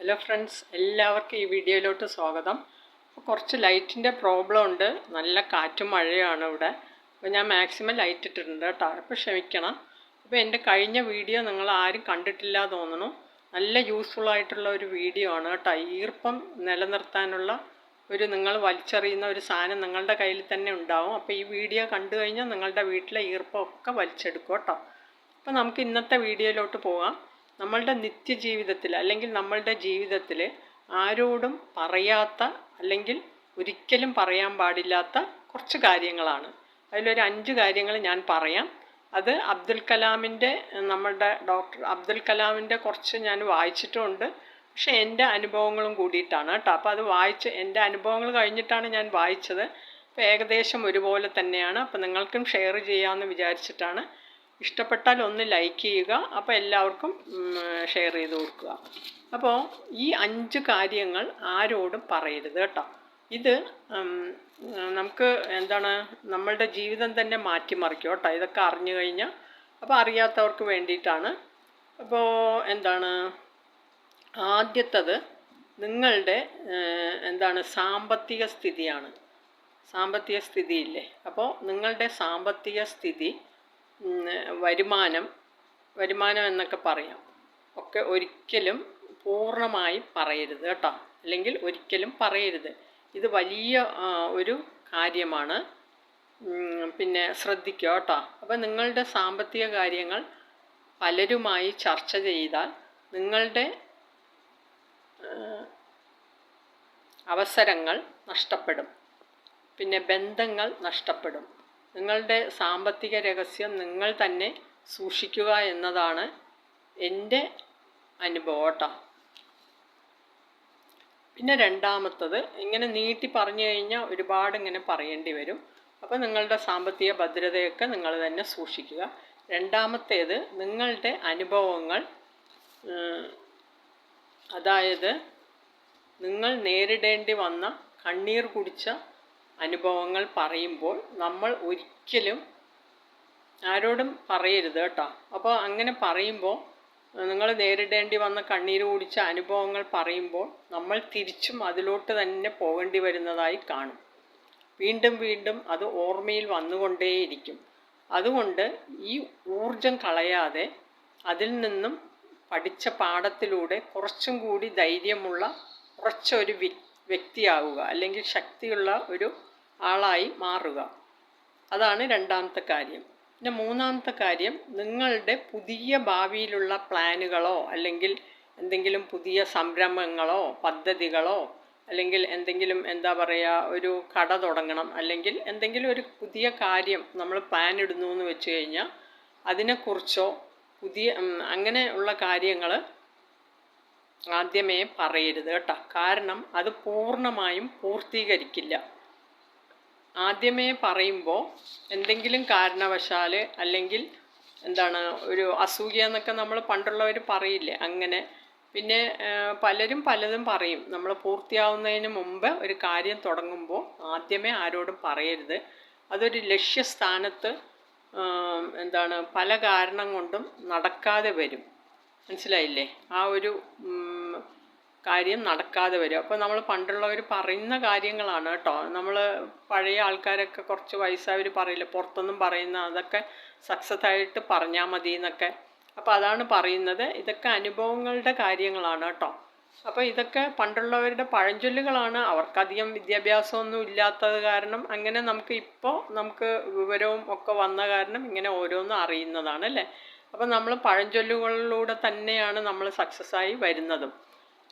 Hello friends എല്ലാവർക്കും ഈ വീഡിയോയിലോട്ട് സ്വാഗതം. അപ്പോൾ കുറച്ച് ലൈറ്റിന്റെ പ്രോബ്ലം ഉണ്ട്. നല്ല കാറ്റും മഴയാണ് ഇവിടെ. അപ്പോൾ ഞാൻ മാക്സിമം ലൈറ്റ് ഇട്ടിട്ടുണ്ട് കേട്ടോ. അപ്പോൾ ക്ഷമിക്കണം. അപ്പോൾ എന്റെ കഴിഞ്ഞ വീഡിയോ നിങ്ങൾ ആരും കണ്ടിട്ടില്ല തോന്നുന്നു. നല്ല യൂസ്ഫുൾ ആയിട്ടുള്ള ഒരു വീഡിയോ ആണ് കേട്ടോ. ഈർപ്പം നിലനിർത്താനുള്ള ഒരു നിങ്ങൾ വലിച്ചെറിയുന്ന ഒരു സാധനം നിങ്ങളുടെ കയ്യിൽ തന്നെ ഉണ്ടാവും. അപ്പോൾ ഈ വീഡിയോ കണ്ടു കഴിഞ്ഞാൽ നിങ്ങളുടെ വീട്ടിലെ ഈർപ്പം ഒക്കെ വലിച്ചെടുക്കും കേട്ടോ. അപ്പോൾ നമുക്ക് ഇന്നത്തെ വീഡിയോയിലോട്ട് പോകാം. നമ്മളുടെ നിത്യജീവിതത്തിൽ അല്ലെങ്കിൽ നമ്മളുടെ ജീവിതത്തിൽ ആരോടും പറയാത്ത അല്ലെങ്കിൽ ഒരിക്കലും പറയാൻ പാടില്ലാത്ത കുറച്ച് കാര്യങ്ങളാണ്. അതിലൊരു അഞ്ച് കാര്യങ്ങൾ ഞാൻ പറയാം. അത് അബ്ദുൽ കലാമിന്റെ നമ്മളുടെ ഡോക്ടർ അബ്ദുൽ കലാമിന്റെ കുറച്ച് ഞാൻ വായിച്ചിട്ടുമുണ്ട് പക്ഷേ എന്റെ അനുഭവങ്ങളും കൂടിയിട്ടാണ് കേട്ടോ. അപ്പോൾ അത് വായിച്ച് എന്റെ അനുഭവങ്ങൾ കഴിഞ്ഞിട്ടാണ് ഞാൻ വായിച്ചത്. അപ്പോൾ ഏകദേശം ഒരുപോലെ തന്നെയാണ്. അപ്പോൾ നിങ്ങൾക്കും ഷെയർ ചെയ്യാമെന്ന് വിചാരിച്ചിട്ടാണ് ഇഷ്ടപ്പെട്ടാൽ ഒന്ന് ലൈക്ക് ചെയ്യുക. അപ്പോൾ എല്ലാവർക്കും ഷെയർ ചെയ്ത് കൊടുക്കുക. അപ്പോൾ ഈ അഞ്ച് കാര്യങ്ങൾ ആരോടും പറയരുത് കേട്ടോ. ഇത് നമുക്ക് എന്താണ് നമ്മളുടെ ജീവിതം തന്നെ മാറ്റിമറിക്കും കേട്ടോ. ഇതൊക്കെ അറിഞ്ഞു കഴിഞ്ഞാൽ അപ്പോൾ അറിയാത്തവർക്ക് വേണ്ടിയിട്ടാണ്. അപ്പോൾ എന്താണ് ആദ്യത്തത് നിങ്ങളുടെ എന്താണ് സാമ്പത്തിക സ്ഥിതിയാണ്. സാമ്പത്തിക സ്ഥിതിയില്ലേ? അപ്പോൾ നിങ്ങളുടെ സാമ്പത്തിക സ്ഥിതി വരുമാനം വരുമാനം എന്നൊക്കെ പറയാം. ഒക്കെ ഒരിക്കലും പൂർണമായി പറയരുത് കേട്ടോ. അല്ലെങ്കിൽ ഒരിക്കലും പറയരുത്. ഇത് വലിയ ഒരു കാര്യമാണ്. പിന്നെ ശ്രദ്ധിക്കുക കേട്ടോ. അപ്പം നിങ്ങളുടെ സാമ്പത്തിക കാര്യങ്ങൾ പലരുമായി ചർച്ച ചെയ്താൽ നിങ്ങളുടെ അവസരങ്ങൾ നഷ്ടപ്പെടും. പിന്നെ ബന്ധങ്ങൾ നഷ്ടപ്പെടും. നിങ്ങളുടെ സാമ്പത്തിക രഹസ്യം നിങ്ങൾ തന്നെ സൂക്ഷിക്കുക എന്നതാണ് എന്റെ അനുഭവം പിന്നെ രണ്ടാമത്തത് ഇങ്ങനെ നീട്ടി പറഞ്ഞു കഴിഞ്ഞാൽ ഒരുപാട് ഇങ്ങനെ പറയേണ്ടി വരും. അപ്പോൾ നിങ്ങളുടെ സാമ്പത്തിക ഭദ്രതയൊക്കെ നിങ്ങൾ തന്നെ സൂക്ഷിക്കുക. രണ്ടാമത്തേത് നിങ്ങളുടെ അനുഭവങ്ങൾ അതായത് നിങ്ങൾ നേരിടേണ്ടി വന്ന കണ്ണീർ കുടിച്ച അനുഭവങ്ങൾ പറയുമ്പോൾ നമ്മൾ ഒരിക്കലും ആരോടും പറയരുത് കേട്ടോ. അപ്പോൾ അങ്ങനെ പറയുമ്പോൾ നിങ്ങൾ നേരിടേണ്ടി വന്ന കണ്ണീര് കുടിച്ച അനുഭവങ്ങൾ പറയുമ്പോൾ നമ്മൾ തിരിച്ചും അതിലോട്ട് തന്നെ പോകേണ്ടി വരുന്നതായി കാണും. വീണ്ടും വീണ്ടും അത് ഓർമ്മയിൽ വന്നുകൊണ്ടേയിരിക്കും. അതുകൊണ്ട് ഈ ഊർജം കളയാതെ അതിൽ നിന്നും പഠിച്ച പാഠത്തിലൂടെ കുറച്ചും കൂടി ധൈര്യമുള്ള കുറച്ചൊരു വ്യ- വ്യക്തിയാവുക അല്ലെങ്കിൽ ശക്തിയുള്ള ഒരു ആളായി മാറുക. അതാണ് രണ്ടാമത്തെ കാര്യം. പിന്നെ മൂന്നാമത്തെ കാര്യം നിങ്ങളുടെ പുതിയ ഭാവിയിലുള്ള പ്ലാനുകളോ അല്ലെങ്കിൽ എന്തെങ്കിലും പുതിയ സംരംഭങ്ങളോ പദ്ധതികളോ അല്ലെങ്കിൽ എന്തെങ്കിലും എന്താ പറയുക ഒരു കട തുടങ്ങണം അല്ലെങ്കിൽ എന്തെങ്കിലും ഒരു പുതിയ കാര്യം നമ്മൾ പ്ലാൻ ഇടുന്നു എന്ന് വെച്ച് കഴിഞ്ഞാൽ അതിനെക്കുറിച്ചോ പുതിയ അങ്ങനെ ഉള്ള കാര്യങ്ങൾ ആദ്യമേ പറയരുത് കേട്ടോ. കാരണം അത് പൂർണമായും പൂർത്തീകരിക്കില്ല. ആദ്യമേ പറയുമ്പോൾ എന്തെങ്കിലും കാരണവശാൽ അല്ലെങ്കിൽ എന്താണ് ഒരു അസൂയ എന്നൊക്കെ നമ്മൾ പണ്ടുള്ളവർ പറയില്ലേ അങ്ങനെ. പിന്നെ പലരും പലതും പറയും. നമ്മൾ പൂർത്തിയാവുന്നതിന് മുമ്പ് ഒരു കാര്യം തുടങ്ങുമ്പോൾ ആദ്യമേ ആരോടും പറയരുത്. അതൊരു ലക്ഷ്യസ്ഥാനത്ത് എന്താണ് പല കാരണം കൊണ്ടും നടക്കാതെ വരും. മനസ്സിലായില്ലേ? ആ ഒരു കാര്യം നടക്കാതെ വരും അപ്പോൾ നമ്മൾ പണ്ടുള്ളവർ പറയുന്ന കാര്യങ്ങളാണ് കേട്ടോ. നമ്മൾ പഴയ ആൾക്കാരൊക്കെ കുറച്ച് വയസ്സായവർ പറയില്ല പുറത്തൊന്നും പറയുന്ന അതൊക്കെ സക്സസ് ആയിട്ട് പറഞ്ഞാൽ മതി എന്നൊക്കെ. അപ്പോൾ അതാണ് പറയുന്നത്. ഇതൊക്കെ അനുഭവങ്ങളുടെ കാര്യങ്ങളാണ് കേട്ടോ. അപ്പോൾ ഇതൊക്കെ പണ്ടുള്ളവരുടെ പഴഞ്ചൊല്ലുകളാണ്. അവർക്കധികം വിദ്യാഭ്യാസമൊന്നും ഇല്ലാത്തത് കാരണം അങ്ങനെ നമുക്ക് ഇപ്പോൾ നമുക്ക് വിവരവും ഒക്കെ വന്ന കാരണം ഇങ്ങനെ ഓരോന്നും അറിയുന്നതാണ് അല്ലേ? അപ്പോൾ നമ്മൾ പഴഞ്ചൊല്ലുകളിലൂടെ തന്നെയാണ് നമ്മൾ സക്സസ് ആയി വരുന്നതും.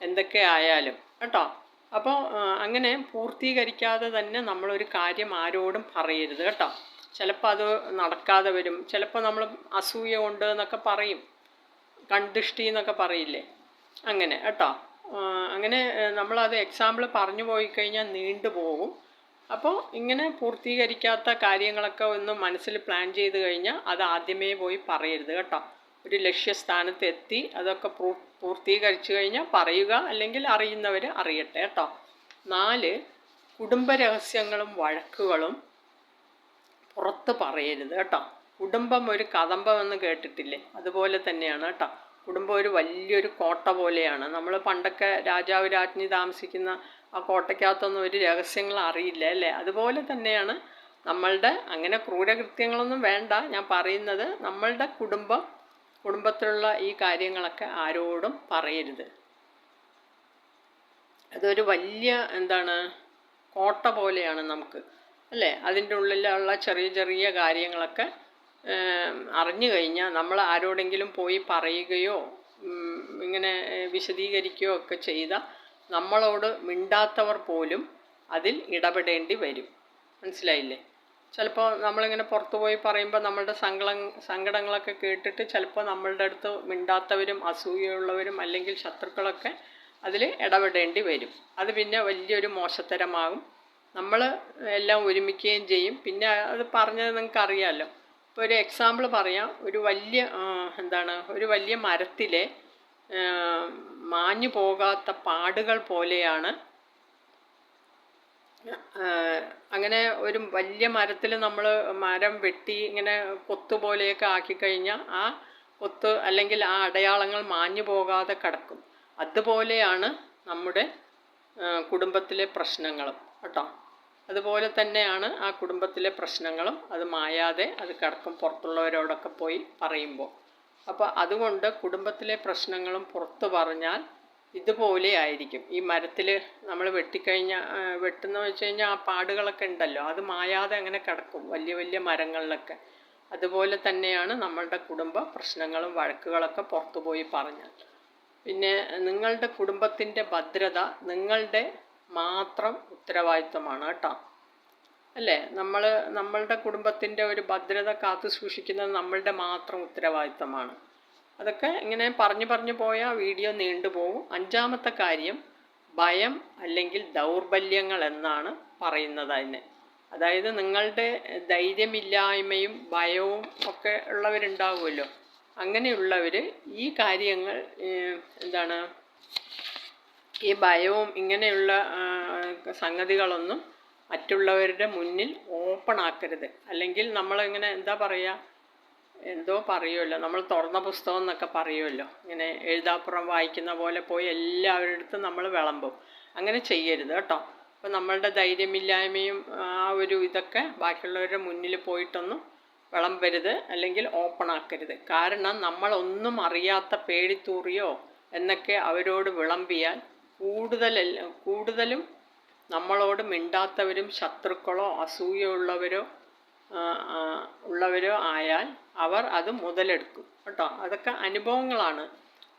എന്തൊക്കെ ആയാലും കേട്ടോ? അപ്പോൾ അങ്ങനെ പൂർത്തീകരിക്കാതെ തന്നെ നമ്മളൊരു കാര്യം ആരോടും പറയരുത് കേട്ടോ? ചിലപ്പോൾ അത് നടക്കാതെ വരും. ചിലപ്പോൾ നമ്മൾ അസൂയ ഉണ്ട് എന്നൊക്കെ പറയും. കണ്ടിഷ്ടി എന്നൊക്കെ പറയില്ലേ? അങ്ങനെ കേട്ടോ? അങ്ങനെ നമ്മളത് എക്സാമ്പിൾ പറഞ്ഞു പോയി കഴിഞ്ഞാൽ നീണ്ടു പോകും. അപ്പോൾ ഇങ്ങനെ പൂർത്തീകരിക്കാത്ത കാര്യങ്ങളൊക്കെ ഒന്ന് മനസ്സിൽ പ്ലാൻ ചെയ്ത് കഴിഞ്ഞാൽ അത് ആദ്യമേ പോയി പറയരുത് കേട്ടോ? ഒരു ലക്ഷ്യസ്ഥാനത്ത് എത്തി അതൊക്കെ പൂർത്തീകരിച്ചു കഴിഞ്ഞാൽ പറയുക അല്ലെങ്കിൽ അറിയുന്നവർ അറിയട്ടെ കേട്ടോ. നാല് കുടുംബരഹസ്യങ്ങളും വഴക്കുകളും പുറത്ത് പറയരുത് കേട്ടോ. കുടുംബം ഒരു കദംബമെന്ന് കേട്ടിട്ടില്ലേ? അതുപോലെ തന്നെയാണ് കേട്ടോ. കുടുംബം ഒരു വലിയൊരു കോട്ട പോലെയാണ്. നമ്മൾ പണ്ടൊക്കെ രാജാവ് രാജ്ഞി താമസിക്കുന്ന ആ കോട്ടയ്ക്കകത്തൊന്നും ഒരു രഹസ്യങ്ങൾ അറിയില്ല അല്ലേ? അതുപോലെ തന്നെയാണ് നമ്മളുടെ അങ്ങനെ ക്രൂരകൃത്യങ്ങളൊന്നും വേണ്ട. ഞാൻ പറയുന്നത് നമ്മളുടെ കുടുംബം കുടുംബത്തിലുള്ള ഈ കാര്യങ്ങളൊക്കെ ആരോടും പറയരുത്. അതൊരു വലിയ എന്താണ് കോട്ട പോലെയാണ് നമുക്ക് അല്ലേ? അതിന്റെ ഉള്ളിലുള്ള ചെറിയ ചെറിയ കാര്യങ്ങളൊക്കെ അറിഞ്ഞു കഴിഞ്ഞാൽ നമ്മൾ ആരോടെങ്കിലും പോയി പറയുകയോ ഇങ്ങനെ വിശദീകരിക്കുകയോ ഒക്കെ ചെയ്ത നമ്മളോട് മിണ്ടാത്തവർ പോലും അതിൽ ഇടപെടേണ്ടി വരും. മനസ്സിലായില്ലേ? ചിലപ്പോൾ നമ്മളിങ്ങനെ പുറത്തു പോയി പറയുമ്പോൾ നമ്മളുടെ സങ്കട സങ്കടങ്ങളൊക്കെ കേട്ടിട്ട് ചിലപ്പോൾ നമ്മളുടെ അടുത്ത് മിണ്ടാത്തവരും അസൂയുള്ളവരും അല്ലെങ്കിൽ ശത്രുക്കളൊക്കെ അതിൽ ഇടപെടേണ്ടി വരും. അത് പിന്നെ വലിയൊരു മോശത്തരമാകും. നമ്മൾ എല്ലാം ഒരുമിക്കുകയും ചെയ്യും. പിന്നെ അത് പറഞ്ഞത് നിങ്ങൾക്ക് അറിയാമല്ലോ ഇപ്പോൾ ഒരു എക്സാമ്പിൾ പറയാം. ഒരു വലിയ എന്താണ് ഒരു വലിയ മരത്തിലെ മാഞ്ഞു പോകാത്ത പാടുകൾ പോലെയാണ് അങ്ങനെ ഒരു വലിയ മരത്തിൽ നമ്മൾ മരം വെട്ടി ഇങ്ങനെ കൊത്ത് പോലെയൊക്കെ ആക്കിക്കഴിഞ്ഞാൽ ആ കൊത്ത് അല്ലെങ്കിൽ ആ അടയാളങ്ങൾ മാഞ്ഞു പോകാതെ കിടക്കും. അതുപോലെയാണ് നമ്മുടെ കുടുംബത്തിലെ പ്രശ്നങ്ങളും കേട്ടോ. അതുപോലെ തന്നെയാണ് ആ കുടുംബത്തിലെ പ്രശ്നങ്ങളും അത് മായാതെ അത് കിടക്കും പുറത്തുള്ളവരോടൊക്കെ പോയി പറയുമ്പോൾ. അപ്പോൾ അതുകൊണ്ട് കുടുംബത്തിലെ പ്രശ്നങ്ങളും പുറത്ത് പറഞ്ഞാൽ ഇതുപോലെ ആയിരിക്കും. ഈ മരത്തിൽ നമ്മൾ വെട്ടിക്കഴിഞ്ഞ വെട്ടുന്ന വെച്ച് കഴിഞ്ഞാൽ ആ പാടുകളൊക്കെ ഉണ്ടല്ലോ. അത് മായാതെ അങ്ങനെ കിടക്കും വലിയ വലിയ മരങ്ങളിലൊക്കെ. അതുപോലെ തന്നെയാണ് നമ്മളുടെ കുടുംബ പ്രശ്നങ്ങളും വഴക്കുകളൊക്കെ പുറത്തു പോയി പറഞ്ഞാൽ. പിന്നെ നിങ്ങളുടെ കുടുംബത്തിന്റെ ഭദ്രത നിങ്ങളുടെ മാത്രം ഉത്തരവാദിത്വമാണ് കേട്ടോ. അല്ലേ? നമ്മൾ നമ്മളുടെ കുടുംബത്തിന്റെ ഒരു ഭദ്രത കാത്തു സൂക്ഷിക്കുന്നത് നമ്മളുടെ മാത്രം ഉത്തരവാദിത്തമാണ് അതൊക്കെ ഇങ്ങനെ പറഞ്ഞു പറഞ്ഞു പോയാൽ വീഡിയോ നീണ്ടുപോകും അഞ്ചാമത്തെ കാര്യം ഭയം അല്ലെങ്കിൽ ദൗർബല്യങ്ങൾ എന്നാണ് പറയുന്നത് അതിന്. അതായത് നിങ്ങളുടെ ധൈര്യമില്ലായ്മയും ഭയവും ഒക്കെ ഉള്ളവരുണ്ടാവുമല്ലോ. അങ്ങനെയുള്ളവർ ഈ കാര്യങ്ങൾ എന്താണ് ഈ ഭയവും ഇങ്ങനെയുള്ള സംഗതികളൊന്നും മറ്റുള്ളവരുടെ മുന്നിൽ ഓപ്പൺ ആക്കരുത്. അല്ലെങ്കിൽ നമ്മളിങ്ങനെ എന്താ പറയുക എന്തോ പറയുമല്ലോ നമ്മൾ തുറന്ന പുസ്തകം എന്നൊക്കെ പറയുമല്ലോ ഇങ്ങനെ എഴുതാപ്പുറം വായിക്കുന്ന പോലെ പോയി എല്ലാവരുടെ അടുത്തും നമ്മൾ വിളമ്പും. അങ്ങനെ ചെയ്യരുത് കേട്ടോ. അപ്പോൾ നമ്മളുടെ ധൈര്യമില്ലായ്മയും ആ ഒരു ഇതൊക്കെ ബാക്കിയുള്ളവരുടെ മുന്നിൽ പോയിട്ടൊന്നും വിളമ്പരുത് അല്ലെങ്കിൽ ഓപ്പൺ ആക്കരുത്. കാരണം നമ്മളൊന്നും അറിയാത്ത പേടിത്തൂറിയോ എന്നൊക്കെ അവരോട് വിളമ്പിയാൽ കൂടുതൽ കൂടുതലും നമ്മളോട് മിണ്ടാത്തവരും ശത്രുക്കളോ അസൂയുള്ളവരോ ഉള്ളവരോ ആയാൽ അവർ അത് മുതലെടുക്കും. കേട്ടോ? അതൊക്കെ അനുഭവങ്ങളാണ്.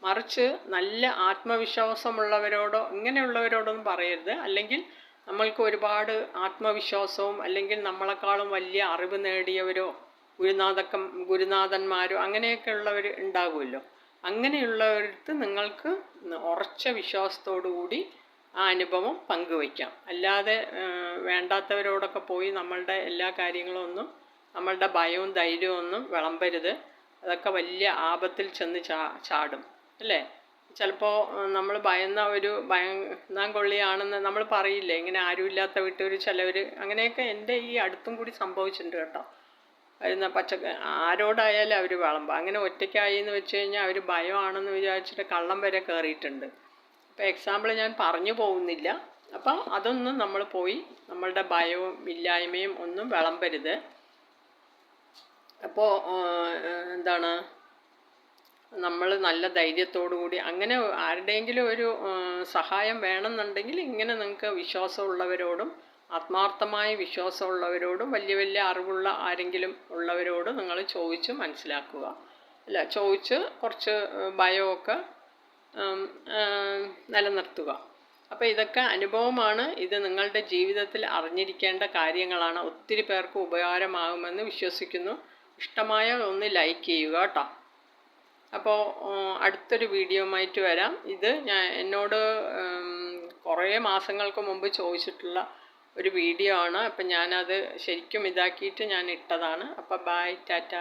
മറിച്ച് നല്ല ആത്മവിശ്വാസമുള്ളവരോടോ ഇങ്ങനെയുള്ളവരോടൊന്നും പറയരുത്. അല്ലെങ്കിൽ നമ്മൾക്ക് ഒരുപാട് ആത്മവിശ്വാസവും അല്ലെങ്കിൽ നമ്മളെക്കാളും വലിയ അറിവ് നേടിയവരോ ഗുരുനാഥക്കം ഗുരുനാഥന്മാരോ അങ്ങനെയൊക്കെ ഉള്ളവർ ഉണ്ടാകുമല്ലോ അങ്ങനെയുള്ളവർക്ക് നിങ്ങൾക്ക് ഉറച്ച വിശ്വാസത്തോടു കൂടി ആ അനുഭവം പങ്കുവയ്ക്കാം. അല്ലാതെ വേണ്ടാത്തവരോടൊക്കെ പോയി നമ്മളുടെ എല്ലാ കാര്യങ്ങളും ഒന്നും നമ്മളുടെ ഭയവും ധൈര്യവും ഒന്നും വിളമ്പരുത്. അതൊക്കെ വലിയ ആപത്തിൽ ചെന്ന് ചാ ചാടും. അല്ലേ? ചിലപ്പോൾ നമ്മൾ ഭയന്ന ഒരു ഭയന്നാൻ കൊള്ളിയാണെന്ന് നമ്മൾ പറയില്ലേ? ഇങ്ങനെ ആരുമില്ലാത്ത വീട്ടൊരു ചിലവർ അങ്ങനെയൊക്കെ എന്റെ ഈ അടുത്തും കൂടി സംഭവിച്ചിട്ടുണ്ട് കേട്ടോ. വരുന്ന പച്ച ആരോടായാലും അവർ വിളമ്പും. അങ്ങനെ ഒറ്റയ്ക്കായി എന്ന് വെച്ച് കഴിഞ്ഞാൽ അവർ ഭയമാണെന്ന് വിചാരിച്ചിട്ട് കള്ളം വരെ കയറിയിട്ടുണ്ട് ഇപ്പോൾ എക്സാമ്പിൾ ഞാൻ പറഞ്ഞു പോകുന്നില്ല. അപ്പം അതൊന്നും നമ്മൾ പോയി നമ്മളുടെ ഭയവും ഇല്ലായ്മയും ഒന്നും വിളമ്പരുത്. അപ്പോൾ എന്താണ്? നമ്മൾ നല്ല ധൈര്യത്തോടു കൂടി അങ്ങനെ ആരുടെയെങ്കിലും ഒരു സഹായം വേണമെന്നുണ്ടെങ്കിൽ ഇങ്ങനെ നിങ്ങൾക്ക് വിശ്വാസമുള്ളവരോടും ആത്മാർത്ഥമായ വിശ്വാസമുള്ളവരോടും വലിയ വലിയ അറിവുള്ള ആരെങ്കിലും ഉള്ളവരോട് നിങ്ങൾ ചോദിച്ച് മനസ്സിലാക്കുക. അല്ല ചോദിച്ച് കുറച്ച് ഭയമൊക്കെ നിലനിർത്തുക. അപ്പോൾ ഇതൊക്കെ അനുഭവമാണ്. ഇത് നിങ്ങളുടെ ജീവിതത്തിൽ അറിഞ്ഞിരിക്കേണ്ട കാര്യങ്ങളാണ്. ഒത്തിരി പേർക്ക് ഉപകാരമാകുമെന്ന് വിശ്വസിക്കുന്നു. ഇഷ്ടമായ ഒന്ന് ലൈക്ക് ചെയ്യുക കേട്ടോ. അപ്പോൾ അടുത്തൊരു വീഡിയോയുമായിട്ട് വരാം. ഇത് ഞാൻ എന്നോട് കുറേ മാസങ്ങൾക്ക് മുമ്പ് ചോദിച്ചിട്ടുള്ള ഒരു വീഡിയോ ആണ്. അപ്പം ഞാനത് ശരിക്കും ഇതാക്കിയിട്ട് ഞാൻ ഇട്ടതാണ്. അപ്പോൾ ബായ് ടാറ്റ.